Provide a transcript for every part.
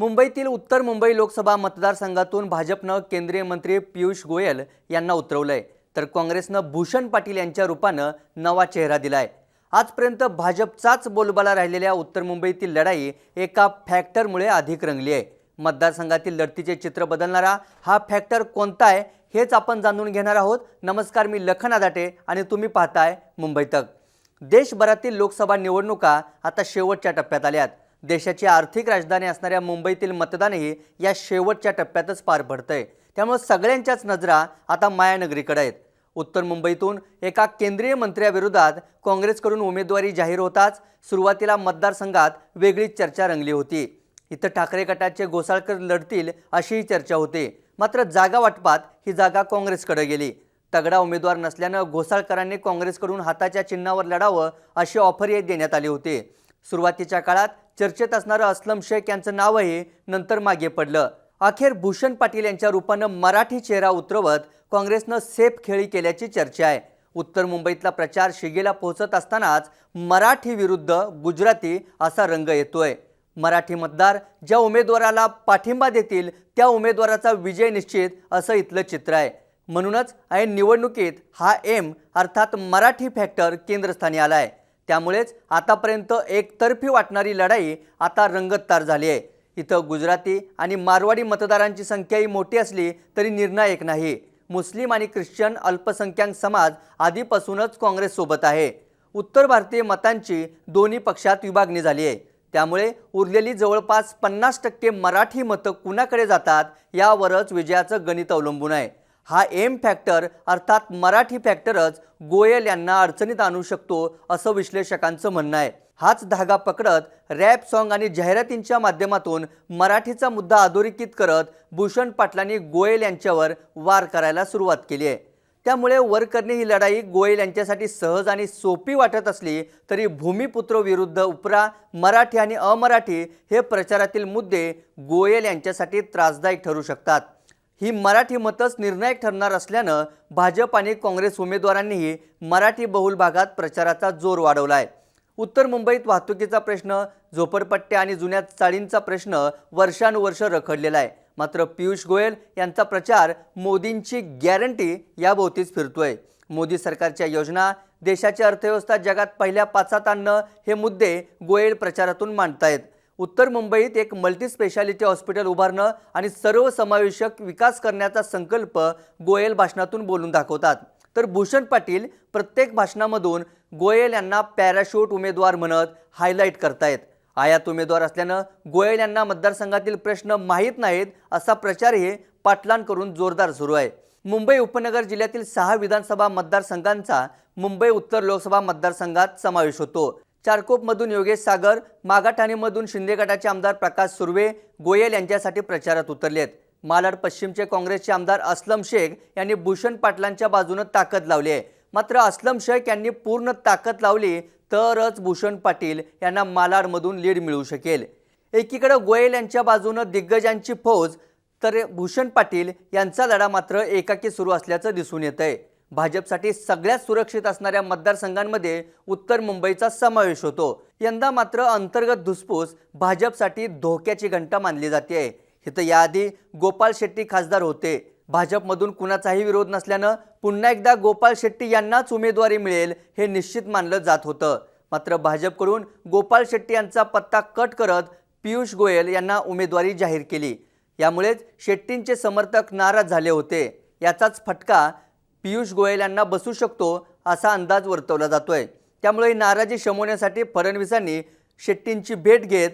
मुंबईतील उत्तर मुंबई लोकसभा मतदारसंघातून भाजपनं केंद्रीय मंत्री पियुष गोयल यांना उतरवलंय. तर काँग्रेसनं भूषण पाटील यांच्या रूपानं नवा चेहरा दिलाय. आजपर्यंत भाजपचाच बोलबाला राहिलेल्या उत्तर मुंबईतील लढाई एका फॅक्टरमुळे अधिक रंगली आहे. मतदारसंघातील लढतीचे चित्र बदलणारा हा फॅक्टर कोणता आहे हेच आपण जाणून घेणार आहोत. नमस्कार मी लखन आदाटे आणि तुम्ही पाहताय मुंबई तक. देशभरातील लोकसभा निवडणुका आता शेवटच्या टप्प्यात आल्यात. देशाची आर्थिक राजधानी असणाऱ्या मुंबईतील मतदानही या शेवटच्या टप्प्यातच पार पडतंय. त्यामुळे सगळ्यांच्याच नजरा आता मायानगरीकडे आहेत. उत्तर मुंबईतून एका केंद्रीय मंत्र्याविरोधात काँग्रेसकडून उमेदवारी जाहीर होताच सुरुवातीला मतदारसंघात वेगळीच चर्चा रंगली होती. इथं ठाकरे गटाचे गोसाळकर लढतील अशीही चर्चा होती. मात्र जागा वाटपात ही जागा काँग्रेसकडे गेली. तगडा उमेदवार नसल्यानं घोसाळकरांनी काँग्रेसकडून हाताच्या चिन्हावर लढावं अशी ऑफरही देण्यात आली होती. सुरुवातीच्या काळात चर्चेत असणारं असलम शेख यांचं नावही नंतर मागे पडलं. अखेर भूषण पाटील यांच्या रूपानं मराठी चेहरा उतरवत काँग्रेसनं सेफ खेळी केल्याची चर्चा आहे. उत्तर मुंबईतला प्रचार शिगेला पोहोचत असतानाच मराठी विरुद्ध गुजराती असा रंग येतोय. मराठी मतदार ज्या उमेदवाराला पाठिंबा देतील त्या उमेदवाराचा विजय निश्चित असं इथलं चित्र आहे. म्हणूनच ऐन निवडणुकीत हा एम अर्थात मराठी फॅक्टर केंद्रस्थानी आला आहे त्यामुळेच आतापर्यंत एकतर्फी वाटणारी लढाई आता रंगतदार झाली आहे. इथं गुजराती आणि मारवाडी मतदारांची संख्याही मोठी असली तरी निर्णायक नाही. मुस्लिम आणि ख्रिश्चन अल्पसंख्याक समाज आधीपासूनच काँग्रेससोबत आहे. उत्तर भारतीय मतांची दोन्ही पक्षात विभागणी झाली आहे. त्यामुळे उरलेली जवळपास पन्नास टक्के मराठी मतं कुणाकडे जातात यावरच विजयाचं गणित अवलंबून आहे. हा एम फॅक्टर अर्थात मराठी फॅक्टरच गोयल यांना अडचणीत आणू शकतो असं विश्लेषकांचं म्हणणं आहे. हाच धागा पकडत रॅप सॉन्ग आणि जाहिरातींच्या माध्यमातून मराठीचा मुद्दा अधोरेखित करत भूषण पाटलांनी गोयल यांच्यावर वार करायला सुरुवात केली आहे. त्यामुळे वरकरणी ही लढाई गोयल यांच्यासाठी सहज आणि सोपी वाटत असली तरी भूमिपुत्र विरुद्ध उपरा मराठी आणि अमराठी हे प्रचारातील मुद्दे गोयल यांच्यासाठी त्रासदायक ठरू शकतात. ही मराठी मतच निर्णायक ठरणार असल्यानं भाजप आणि काँग्रेस उमेदवारांनीही मराठी बहुल भागात प्रचाराचा जोर वाढवला आहे उत्तर मुंबईत वाहतुकीचा प्रश्न झोपडपट्ट्या आणि जुन्या चाळींचा प्रश्न वर्षानुवर्ष रखडलेला आहे. मात्र पियुष गोयल यांचा प्रचार मोदींची गॅरंटी याभोवतीच फिरतोय. मोदी सरकारच्या योजना देशाची अर्थव्यवस्था जगात पहिल्या पाचात आणणं हे मुद्दे गोयल प्रचारातून मांडतायत. उत्तर मुंबईत एक मल्टी स्पेशालिटी हॉस्पिटल उभारणं आणि सर्वसमावेशक विकास करण्याचा संकल्प गोयल भाषणातून बोलून दाखवतात. तर भूषण पाटील प्रत्येक भाषणामधून गोयल यांना पॅराशूट उमेदवार म्हणत हायलाईट करतायत. आयात उमेदवार असल्यानं गोयल यांना मतदारसंघातील प्रश्न माहीत नाहीत असा प्रचारही पाटलांकडून जोरदार सुरू आहे. मुंबई उपनगर जिल्ह्यातील सहा विधानसभा मतदारसंघांचा मुंबई उत्तर लोकसभा मतदारसंघात समावेश होतो. चारकोपमधून योगेश सागर मागाठाणेमधून शिंदे गटाचे आमदार प्रकाश सुर्वे गोयल यांच्यासाठी प्रचारात उतरलेत. मालाड पश्चिमचे काँग्रेसचे आमदार असलम शेख यांनी भूषण पाटलांच्या बाजूनं ताकद लावली आहे. मात्र असलम शेख यांनी पूर्ण ताकद लावली तरच भूषण पाटील यांना मालाडमधून लीड मिळू शकेल. एकीकडे गोयल यांच्या बाजूनं दिग्गजांची फौज तर भूषण पाटील यांचा लढा मात्र एकाकी सुरू असल्याचं दिसून येत आहे भाजपसाठी सगळ्यात सुरक्षित असणाऱ्या मतदारसंघांमध्ये उत्तर मुंबईचा समावेश होतो. यंदा मात्र अंतर्गत धुसफूस भाजपसाठी धोक्याची घंटा मानली जाते. इथं याआधी गोपाल शेट्टी खासदार होते. भाजपमधून कुणाचाही विरोध नसल्यानं पुन्हा एकदा गोपाल शेट्टी यांनाच उमेदवारी मिळेल हे निश्चित मानलं जात होतं. मात्र भाजपकडून गोपाल शेट्टी यांचा पत्ता कट करत पियुष गोयल यांना उमेदवारी जाहीर केली. यामुळेच शेट्टींचे समर्थक नाराज झाले होते. याचाच फटका पियुष गोयल यांना बसू शकतो असा अंदाज वर्तवला जातोय. त्यामुळे नाराजी शमवण्यासाठी फडणवीसांनी शेट्टींची भेट घेत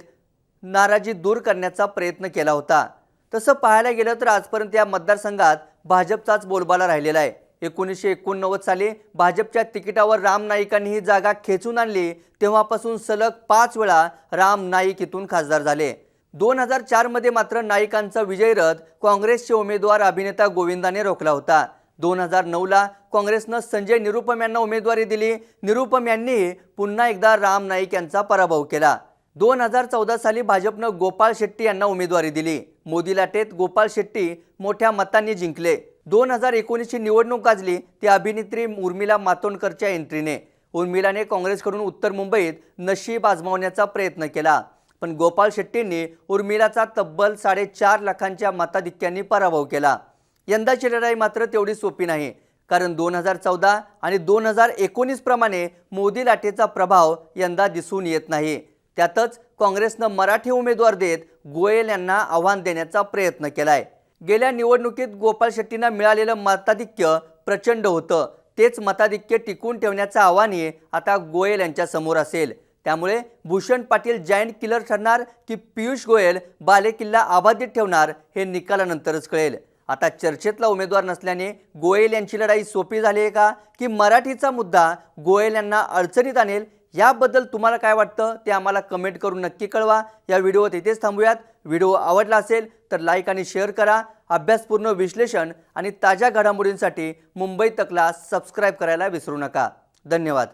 नाराजी दूर करण्याचा प्रयत्न केला होता. तसं पाहायला गेलं तर आजपर्यंत या मतदारसंघात भाजपचाच बोलबाला राहिलेला आहे. एकोणीसशे एकोणनव्वद साली भाजपच्या तिकिटावर राम नाईकांनी ही जागा खेचून आणली तेव्हापासून सलग पाच वेळा राम नाईक इथून खासदार झाले. दोन हजार चारमध्ये मात्र नाईकांचा विजयरथ काँग्रेसचे उमेदवार अभिनेता गोविंदाने रोखला होता. दोन हजार नऊला काँग्रेसनं संजय निरुपम यांना उमेदवारी दिली. निरुपम यांनी पुन्हा एकदा राम नाईक यांचा पराभव केला. दोन हजार चौदा साली भाजपनं गोपाळ शेट्टी यांना उमेदवारी दिली. मोदी लाटेत गोपाळ शेट्टी मोठ्या मतांनी जिंकले. दोन हजार एकोणीसची निवडणूक गाजली. ती अभिनेत्री उर्मिला मातोंडकरच्या एंट्रीने. उर्मिलाने काँग्रेसकडून उत्तर मुंबईत नशीब आजमावण्याचा प्रयत्न केला. पण गोपाळ शेट्टींनी उर्मिलाचा तब्बल साडेचार लाखांच्या मताधिक्यांनी पराभव केला. यंदाची लढाई मात्र तेवढी सोपी नाही. कारण दोन हजार चौदा आणि दोन हजार एकोणीस प्रमाणे मोदी लाटेचा प्रभाव यंदा दिसून येत नाही. त्यातच काँग्रेसनं मराठी उमेदवार देत गोयल यांना आव्हान देण्याचा प्रयत्न केलाय. गेल्या निवडणुकीत गोपाल शेट्टींना मिळालेलं मताधिक्य प्रचंड होतं. तेच मताधिक्य टिकून ठेवण्याचं आव्हानही आता गोयल यांच्या समोर असेल. त्यामुळे भूषण पाटील जायंट किलर ठरणार की पियुष गोयल बालेकिल्ला अबाधित ठेवणार हे निकालानंतरच कळेल. आता चर्चेतला उमेदवार नसल्याने गोयल यांची लढाई सोपी झाली आहे का? की मराठीचा मुद्दा गोयल यांना अडचणीत आणेल? याबद्दल तुम्हाला काय वाटतं? ते आम्हाला कमेंट करून नक्की कळवा. या व्हिडिओत इथेच थांबूयात. व्हिडिओ आवडला असेल तर लाईक आणि शेअर करा. अभ्यासपूर्ण विश्लेषण आणि ताज्या घडामोडींसाठी मुंबई तकला सबस्क्राईब करायला विसरू नका. धन्यवाद.